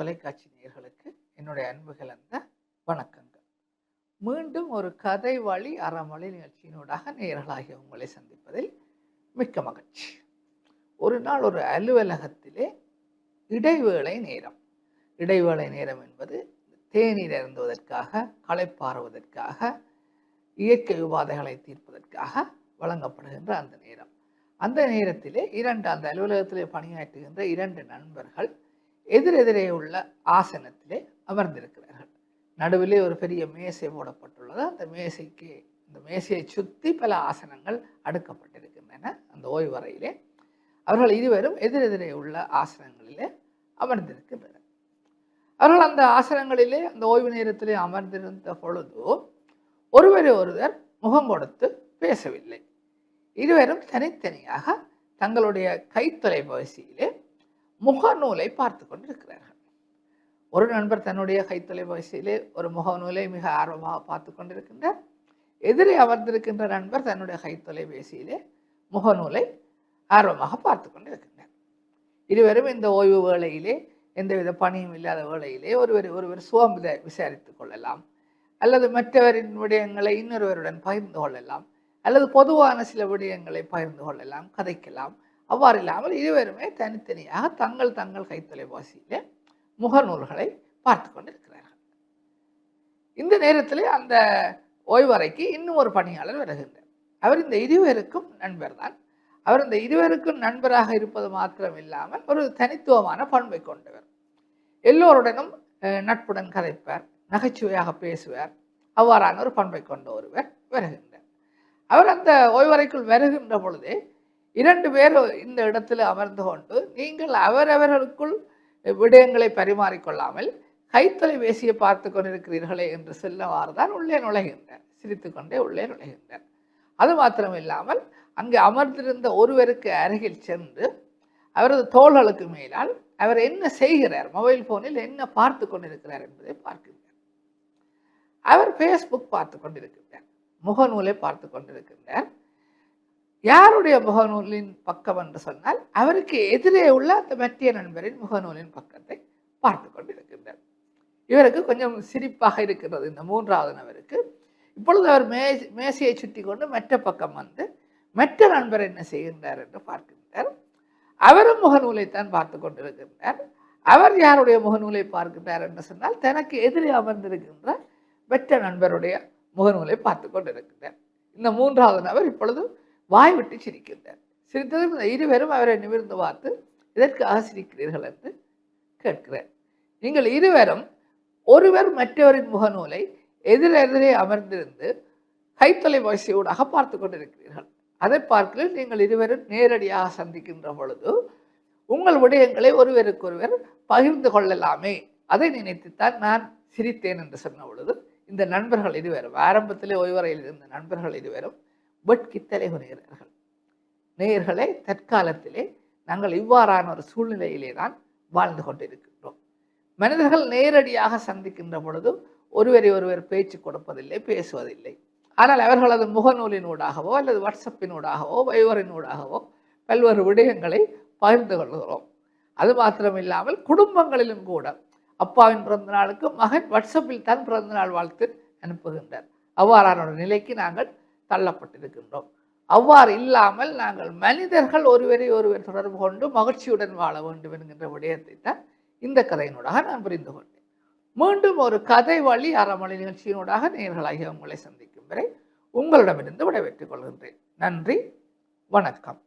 தொலைக்காட்சி நேயர்களுக்கு என்னுடைய அன்பு கலந்த வணக்கங்கள். மீண்டும் ஒரு கதை வழி அறமொழி நிகழ்ச்சியினூடாக நேயர்களாகிய உங்களை சந்திப்பதில் மிக்க மகிழ்ச்சி. ஒரு நாள் ஒரு அலுவலகத்திலே இடைவேளை நேரம். இடைவேளை நேரம் என்பது தேநீர் அருந்துவதற்காக களைப்பாறுவதற்காக இயற்கை உபாதைகளை தீர்ப்பதற்காக வழங்கப்படுகின்ற அந்த நேரம். அந்த நேரத்திலே இரண்டு அந்த அலுவலகத்திலே பணியாற்றுகின்ற இரண்டு நண்பர்கள் எதிரெதிரே உள்ள ஆசனத்திலே அமர்ந்திருக்கிறார்கள். நடுவிலே ஒரு பெரிய மேசை மூடப்பட்டுள்ளது. அந்த மேசைக்கு இந்த மேசையை சுற்றி பல ஆசனங்கள் அடுக்கப்பட்டிருக்கின்றன அந்த ஓய்வறையிலே. அவர்கள் இருவரும் எதிரெதிரே உள்ள ஆசனங்களிலே அமர்ந்திருக்கின்றனர். அவர்கள் அந்த ஆசனங்களிலே அந்த ஓய்வு நேரத்திலே அமர்ந்திருந்த பொழுது ஒருவரை ஒருவர் முகம் கொடுத்து பேசவில்லை. இருவரும் தனித்தனியாக தங்களுடைய கைத்தொலைபேசியிலே முகநூலை பார்த்து கொண்டிருக்கிறார்கள். ஒரு நண்பர் தன்னுடைய கைத்தொலைபேசியிலே ஒரு முகநூலை மிக ஆர்வமாக பார்த்து கொண்டிருக்கின்றார். எதிரே அமர்ந்திருக்கின்ற நண்பர் தன்னுடைய கைத்தொலைபேசியிலே முகநூலை ஆர்வமாக பார்த்து கொண்டிருக்கின்றார். இருவரும் இந்த ஓய்வு வேளையிலே எந்தவித பணியும் இல்லாத வேளையிலே ஒருவர் ஒருவர் சுகம் வித- விசாரித்துக் கொள்ளலாம். அல்லது மற்றவரின் விடயங்களை இன்னொருவருடன் பகிர்ந்து கொள்ளலாம். அல்லது பொதுவான சில விடயங்களை பகிர்ந்து கொள்ளலாம் கதைக்கலாம். அவ்வாறு இல்லாமல் இருவருமே தனித்தனியாக தங்கள் தங்கள் கைத்தொலைவாசியிலே முகநூல்களை பார்த்து கொண்டிருக்கிறார்கள் இந்த நேரத்தில் அந்த ஓய்வறைக்கு இன்னும் ஒரு பணியாளர் வருகின்றார். அவர் இந்த இருவருக்கும் நண்பர் தான் அவர் இந்த இருவருக்கும் நண்பராக இருப்பது மாத்திரம் இல்லாமல் ஒரு தனித்துவமான பண்பை கொண்டவர். எல்லோருடனும் அஹ், நட்புடன் கதைப்பார் நகைச்சுவையாக பேசுவார். அவ்வாறான ஒரு பண்பை கொண்ட ஒருவர் வருகின்றார். அவர் அந்த ஓய்வறைக்குள் வருகின்ற பொழுதே இரண்டு பேர் இந்த இடத்தில் அமர்ந்து கொண்டு நீங்கள் அவரவர்களுக்குள் விடயங்களை பரிமாறிக்கொள்ளாமல் கைத்தொலைபேசியை பார்த்து கொண்டிருக்கிறீர்களே என்று சொல்லவாறு தான் உள்ளே நுழைகின்றார் சிரித்துக்கொண்டே உள்ளே நுழைகின்றார் அது மாத்திரம் இல்லாமல் அங்கே அமர்ந்திருந்த ஒருவருக்கு அருகில் சென்று அவரது தோள்களுக்கு மேலால் அவர் என்ன செய்கிறார் மொபைல் ஃபோனில் என்ன பார்த்து கொண்டிருக்கிறார் என்பதை பார்க்கின்றார். அவர் ஃபேஸ்புக் பார்த்து கொண்டிருக்கின்றார். முகநூலை பார்த்து கொண்டிருக்கின்றார். யாருடைய முகநூலின் பக்கம் என்று சொன்னால் அவருக்கு எதிரே உள்ள அந்த மத்திய நண்பரின் முகநூலின் பக்கத்தை பார்த்து கொண்டிருக்கின்றார். இவருக்கு கொஞ்சம் சிரிப்பாக இருக்கிறது இந்த மூன்றாவது நபருக்கு. இப்பொழுது அவர் மே மேசையை சுற்றி கொண்டு மற்ற பக்கம் வந்து மற்ற நண்பர் என்ன செய்கின்றார் என்று பார்க்கின்றார். அவரும் முகநூலைத்தான் பார்த்து கொண்டிருக்கின்றார். அவர் யாருடைய முகநூலை பார்க்கின்றார் என்று சொன்னால் தனக்கு எதிரே அமர்ந்திருக்கின்ற மற்ற நண்பருடைய முகநூலை பார்த்து கொண்டிருக்கின்றார். இந்த மூன்றாவது நபர் இப்பொழுது வாய் விட்டு சிரிக்கின்றார் சிரித்ததும் இந்த இருவரும் அவரை நிமிர்ந்து பார்த்து இதற்காக சிரிக்கிறீர்கள் என்று கேட்கிறார். நீங்கள் இருவரும் ஒருவர் மற்றவரின் முகநூலை எதிரெதிரே அமர்ந்திருந்து கைத்தொலைபேசியூடாக பார்த்து கொண்டிருக்கிறீர்கள். அதை பார்க்கல நீங்கள் இருவரும் நேரடியாக சந்திக்கின்ற பொழுது உங்கள் விடயங்களை ஒருவருக்கொருவர் பகிர்ந்து கொள்ளலாமே. அதை நினைத்துத்தான் நான் சிரித்தேன் என்று சொன்ன பொழுது இந்த நண்பர்கள் இருவரும் ஆரம்பத்திலே ஓய்வறையில் இருந்த நண்பர்கள் இருவரும் வெட்கி தலைகுனிகிறார்கள் நேயர்களே தற்காலத்திலே நாங்கள் இவ்வாறான ஒரு சூழ்நிலையிலே தான் வாழ்ந்து கொண்டிருக்கின்றோம். மனிதர்கள் நேரடியாக சந்திக்கின்ற பொழுது ஒருவரை ஒருவர் பேச்சு கொடுப்பதில்லை பேசுவதில்லை. ஆனால் அவர்களது முகநூலினூடாகவோ அல்லது வாட்ஸ்அப்பினூடாகவோ வைவரினூடாகவோ பல்வேறு விடயங்களை பகிர்ந்து கொள்கிறோம். அது மாத்திரமில்லாமல் குடும்பங்களிலும் கூட அப்பாவின் பிறந்தநாளுக்கு மகன் வாட்ஸ்அப்பில் தான் பிறந்தநாள் வாழ்த்து அனுப்புகின்றார். அவ்வாறான ஒரு நிலைக்கு நாங்கள் தள்ளப்பட்டிருக்கின்றோம். அவ்வாறு இல்லாமல் நாங்கள் மனிதர்கள் ஒருவரை ஒருவர் தொடர்பு கொண்டு மகிழ்ச்சியுடன் வாழ வேண்டும் என்கின்ற விடயத்தை தான் இந்த கதையினூடாக நான் புரிந்து கொண்டேன். மீண்டும் ஒரு கதை வழி அறமொழி நிகழ்ச்சியினூடாக நேர்களாகிய உங்களை சந்திக்கும் வரை உங்களிடமிருந்து விடைபெற்றுக் கொள்கின்றேன். நன்றி வணக்கம்.